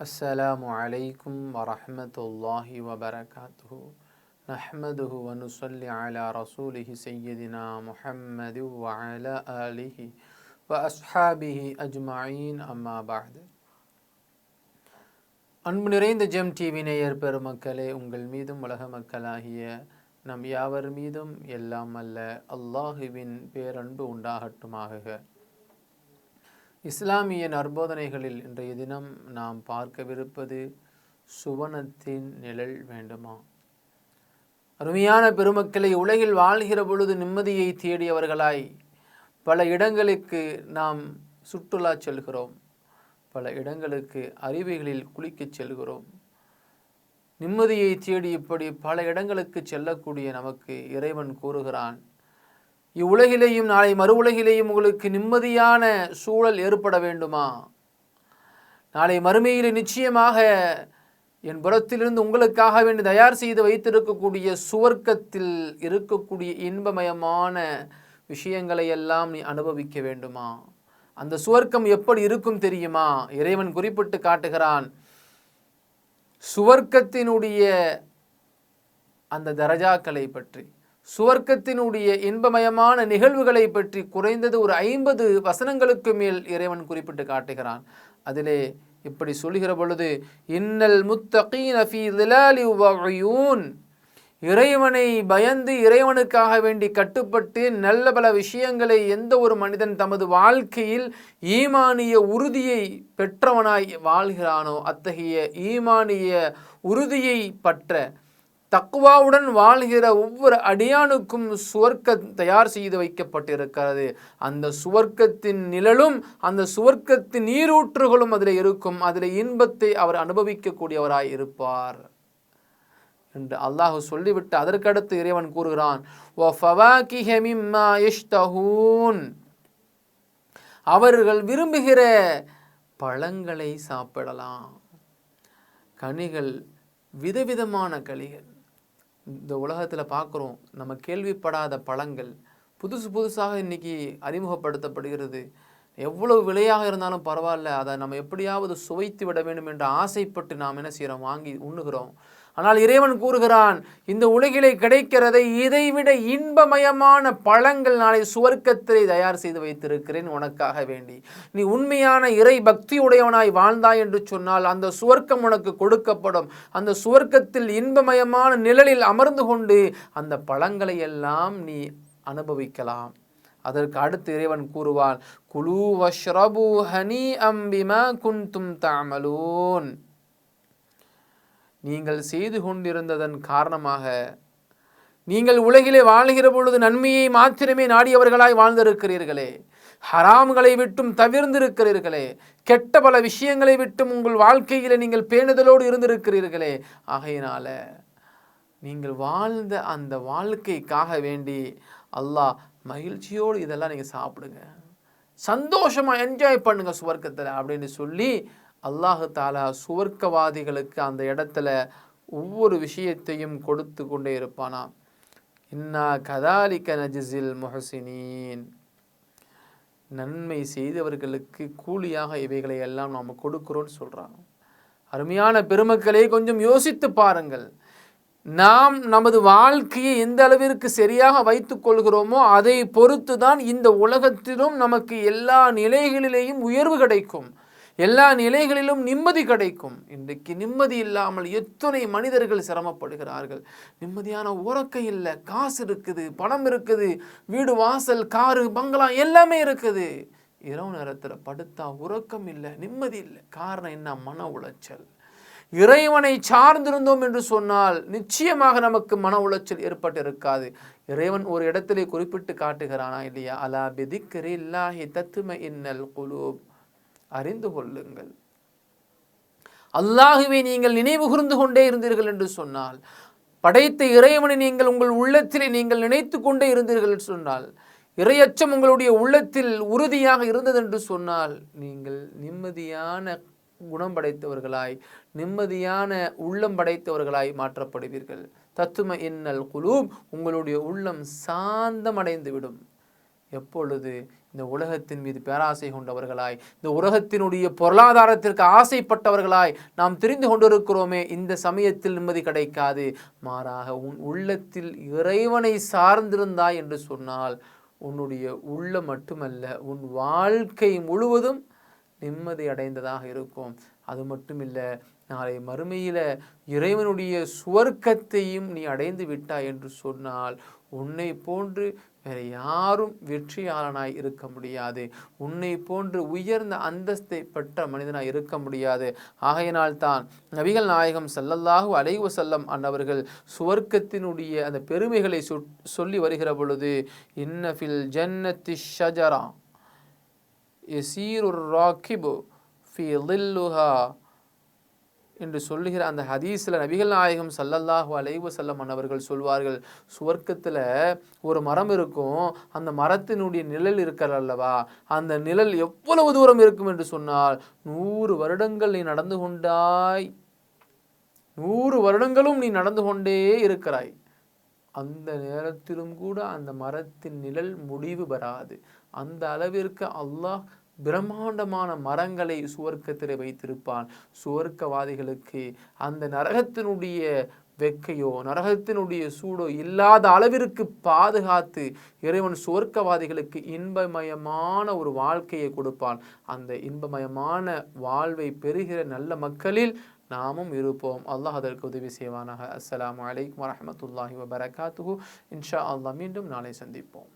السلام عليكم ورحمة الله وبركاته نحمده ونصلي على رسوله سيدنا محمد وعلى آله وأصحابه أجمعين أما بعد அன்பு நிறைந்த GeM TV நேயர் பெருமக்களே உங்கள் மீதும் உலக மக்களாகிய நம் யாவர் மீதும் எல்லாம் அல்ல அல்லாஹுவின் பேரன்பு உண்டாகட்டுமாக இஸ்லாமிய நற்போதனைகளில் இன்றைய தினம் நாம் பார்க்கவிருப்பது சுவனத்தின் நிழல் வேண்டுமா? அருமையான பெருமக்களை உலகில் வாழ்கிற பொழுது நிம்மதியை தேடியவர்களாய் பல இடங்களுக்கு நாம் சுற்றுலா செல்கிறோம். பல இடங்களுக்கு அருவிகளில் குளிக்கச் செல்கிறோம். நிம்மதியை தேடி இப்படி பல இடங்களுக்கு செல்லக்கூடிய நமக்கு இறைவன் கூறுகிறான். இவ்வுலகிலேயும் நாளை மறு உலகிலேயும் உங்களுக்கு நிம்மதியான சூழல் ஏற்பட வேண்டுமா? நாளை மறுமையில் நிச்சயமாக என் புறத்திலிருந்து உங்களுக்காக வேண்டி தயார் செய்து வைத்திருக்கக்கூடிய சுவர்க்கத்தில் இருக்கக்கூடிய இன்பமயமான விஷயங்களை எல்லாம் நீ அனுபவிக்க வேண்டுமா? அந்த சுவர்க்கம் எப்படி இருக்கும் தெரியுமா? இறைவன் குறிப்பிட்டு காட்டுகிறான். சுவர்க்கத்தினுடைய அந்த தரஜாக்களை பற்றி. சுவர்க்கத்தினுடைய இன்பமயமான நிகழ்வுகளை பற்றி குறைந்தது ஒரு ஐம்பது வசனங்களுக்கு மேல் இறைவன் குறிப்பிட்டு காட்டுகிறான். அதிலே இப்படி சொல்லுகிற பொழுது இன்னல் முத்தகீன் இறைவனை பயந்து இறைவனுக்காக வேண்டி கட்டுப்பட்டு நல்ல பல விஷயங்களை எந்த ஒரு மனிதன் தமது வாழ்க்கையில் ஈமானிய உறுதியை பெற்றவனாய் வாழ்கிறானோ அத்தகைய ஈமானிய உறுதியை பற்ற தக்குவாவுடன் வாழ்கிற ஒவ்வொரு அடியானுக்கும் சுவர்க்க தயார் செய்து வைக்கப்பட்டிருக்கிறது. அந்த சுவர்க்கத்தின் நிழலும் அந்த சுவர்க்கத்தின் நீரூற்றுகளும் அதில் இருக்கும். அதில் இன்பத்தை அவர் அனுபவிக்கக்கூடியவராய் இருப்பார். என்று அல்லாஹ் சொல்லிவிட்டு அதற்கடுத்து இறைவன் கூறுகிறான் அவர்கள் விரும்புகிற பழங்களை சாப்பிடலாம். கனிகள் விதவிதமான கனிகள். இந்த உலகத்தில் பார்க்குறோம் நம்ம கேள்விப்படாத பழங்கள் புதுசு புதுசாக இன்னைக்கு அறிமுகப்படுத்தப்படுகிறது. எவ்வளவு விலையாக இருந்தாலும் பரவாயில்ல அதை நம்ம எப்படியாவது சுவைத்து விட வேண்டும் என்று ஆசைப்பட்டு நாம் என்ன செய்கிறோம் வாங்கி உண்ணுகிறோம். ஆனால் இறைவன் கூறுகிறான் இந்த உலகிலே கிடைக்கிறதை இதைவிட இன்பமயமான பழங்கள் நாளை சுவர்க்கத்திலே தயார் செய்து வைத்திருக்கிறேன் உனக்காக வேண்டி. நீ உண்மையான இறை பக்தி உடையவனாய் வாழ்ந்தாய் என்று சொன்னால் அந்த சுவர்க்கம் உனக்கு கொடுக்கப்படும். அந்த சுவர்க்கத்தில் இன்பமயமான நிழலில் அமர்ந்து கொண்டு அந்த பழங்களை எல்லாம் நீ அனுபவிக்கலாம். அதற்கு அடுத்து இறைவன் கூறுவான் குலு வஷ்ரபு ஹனி அம்பிமா குந்தும் தாமலூன். நீங்கள் செய்து கொண்டிருந்ததன் காரணமாக நீங்கள் உலகிலே வாழ்கிற பொழுது நன்மையை மாத்திரமே நாடியவர்களாய் வாழ்ந்திருக்கிறீர்களே. ஹராம்களை விட்டும் தவிர்ந்திருக்கிறீர்களே. கெட்ட பல விஷயங்களை விட்டும் உங்கள் வாழ்க்கையில் நீங்கள் பேணுதலோடு இருந்திருக்கிறீர்களே. ஆகையினால நீங்கள் வாழ்ந்த அந்த வாழ்க்கைக்காக வேண்டி அல்லாஹ் மகிழ்ச்சியோடு இதெல்லாம் நீங்கள் சாப்பிடுங்க. சந்தோஷமாக என்ஜாய் பண்ணுங்கள் சுவர்க்கத்தில் அப்படின்னு சொல்லி அல்லாஹு தாலா சுவர்க்கவாதிகளுக்கு அந்த இடத்துல ஒவ்வொரு விஷயத்தையும் கொடுத்து கொண்டே இருப்பானாம். இன்னா கதாலிக்க நஜிசில் முஹசினீன். நன்மை செய்தவர்களுக்கு கூலியாக இவைகளை எல்லாம் நாம் கொடுக்கிறோன்னு சொல்கிறாங்க அருமையான பெருமக்களே கொஞ்சம் யோசித்து பாருங்கள். நாம் நமது வாழ்க்கையை எந்த அளவிற்கு சரியாக வைத்துக் கொள்கிறோமோ அதை பொறுத்து தான் இந்த உலகத்திலும் நமக்கு எல்லா நிலைகளிலேயும் உயர்வு கிடைக்கும். எல்லா நிலைகளிலும் நிம்மதி கிடைக்கும். இன்றைக்கு நிம்மதி இல்லாமல் எத்தனை மனிதர்கள் சிரமப்படுகிறார்கள்? நிம்மதியான உறக்கை இல்லை. காசு இருக்குது பணம் இருக்குது வீடு வாசல் காரு பங்களா எல்லாமே இருக்குது. இரவு நேரத்தில் படுத்தா உறக்கம் இல்லை நிம்மதி இல்லை. காரணம் என்ன? மன உளைச்சல். இறைவனை சார்ந்திருந்தோம் என்று சொன்னால் நிச்சயமாக நமக்கு மன உளைச்சல் ஏற்பட்டு இருக்காது இறைவன் ஒரு இடத்திலே குறிப்பிட்டு காட்டுகிறானா இல்லையா? அலா பெதிக்கரி இல்லாஹி தத்தும இன்னல் குலூப். அறிந்து கொள்ளுங்கள். அல்லாஹுவை நீங்கள் நினைவு கூர்ந்து கொண்டே இருந்தீர்கள் என்று சொன்னால் படைத்த இறைவனை நீங்கள் உங்கள் உள்ளத்திலே நீங்கள் நினைத்து கொண்டே இருந்தீர்கள் என்று சொன்னால் இறையச்சம் உங்களுடைய உள்ளத்தில் உறுதியாக இருந்தது என்று சொன்னால் நீங்கள் நிம்மதியான குணம் படைத்தவர்களாய் நிம்மதியான உள்ளம் படைத்தவர்களாய் மாற்றப்படுவீர்கள். தத்தும இன்னல் குழு உங்களுடைய உள்ளம் சாந்தமடைந்து விடும் எப்பொழுது இந்த உலகத்தின் மீது பேராசை கொண்டவர்களாய் இந்த உலகத்தினுடைய பொருளாதாரத்திற்கு ஆசைப்பட்டவர்களாய் நாம் தெரிந்து கொண்டிருக்கிறோமே இந்த சமயத்தில் நிம்மதி கிடைக்காது. மாறாக உன் உள்ளத்தில் இறைவனை சார்ந்திருந்தாய் என்று சொன்னால் உன்னுடைய உள்ள மட்டுமல்ல உன் வாழ்க்கை முழுவதும் நிம்மதி அடைந்ததாக இருக்கும். அது மட்டும் இல்லை நாளை மறுமையில் இறைவனுடைய சுவர்க்கத்தையும் நீ அடைந்து விட்டாய் என்று சொன்னால் உன்னை போன்று வேறு யாரும் வெற்றியாளனாய் இருக்க முடியாது. உன்னை போன்று உயர்ந்த அந்தஸ்தை பெற்ற மனிதனாய் இருக்க முடியாது. ஆகையினால் தான் நபிகள் நாயகம் சல்லல்லாஹு அலைவு செல்லம் அன்னவர்கள் சுவர்க்கத்தினுடைய அந்த பெருமைகளை சொல்லி வருகிற பொழுது இன்னஃபில் ஜன்னத்தி ஷஜரா எசீருர் ராக்கிபு ஃபி லில்லுஹா என்று சொல்லுகிற அந்த ஹதீஸில் நபிகள் நாயகம் சல்லல்லாஹு அலைவு செல்லம் அவர்கள் சொல்வார்கள் சுவர்க்கத்தில் ஒரு மரம் இருக்கும் அந்த மரத்தினுடைய நிழல் இருக்கிற அல்லவா? அந்த நிழல் எவ்வளவு தூரம் இருக்கும்? என்று சொன்னால் நூறு வருடங்கள் நீ நடந்து கொண்டாய் நூறு வருடங்களும் நீ நடந்து கொண்டே இருக்கிறாய். அந்த நேரத்திலும் கூட அந்த மரத்தின் நிழல் முடிவு பெறாது அந்த அளவிற்கு அல்லாஹ் பிரம்மாண்டமான மரங்களை சுவர்க்கத்தில் வைத்திருப்பான். சுவர்க்கவாதிகளுக்கு அந்த நரகத்தினுடைய வெக்கையோ நரகத்தினுடைய சூடோ இல்லாத அளவிற்கு பாதுகாத்து இறைவன் சுவர்க்கவாதிகளுக்கு இன்பமயமான ஒரு வாழ்க்கையை கொடுப்பான். அந்த இன்பமயமான வாழ்வை பெறுகிற நல்ல மக்களில் நாமும் இருப்போம். அல்லாஹ் அதற்கு உதவி செய்வானாக. அஸ்லாம் வலைக்கம் வரமத்துல்லாஹி வபரகாத்துஹூ. இன்ஷா அல்லாஹ் மீண்டும் நாளை சந்திப்போம்.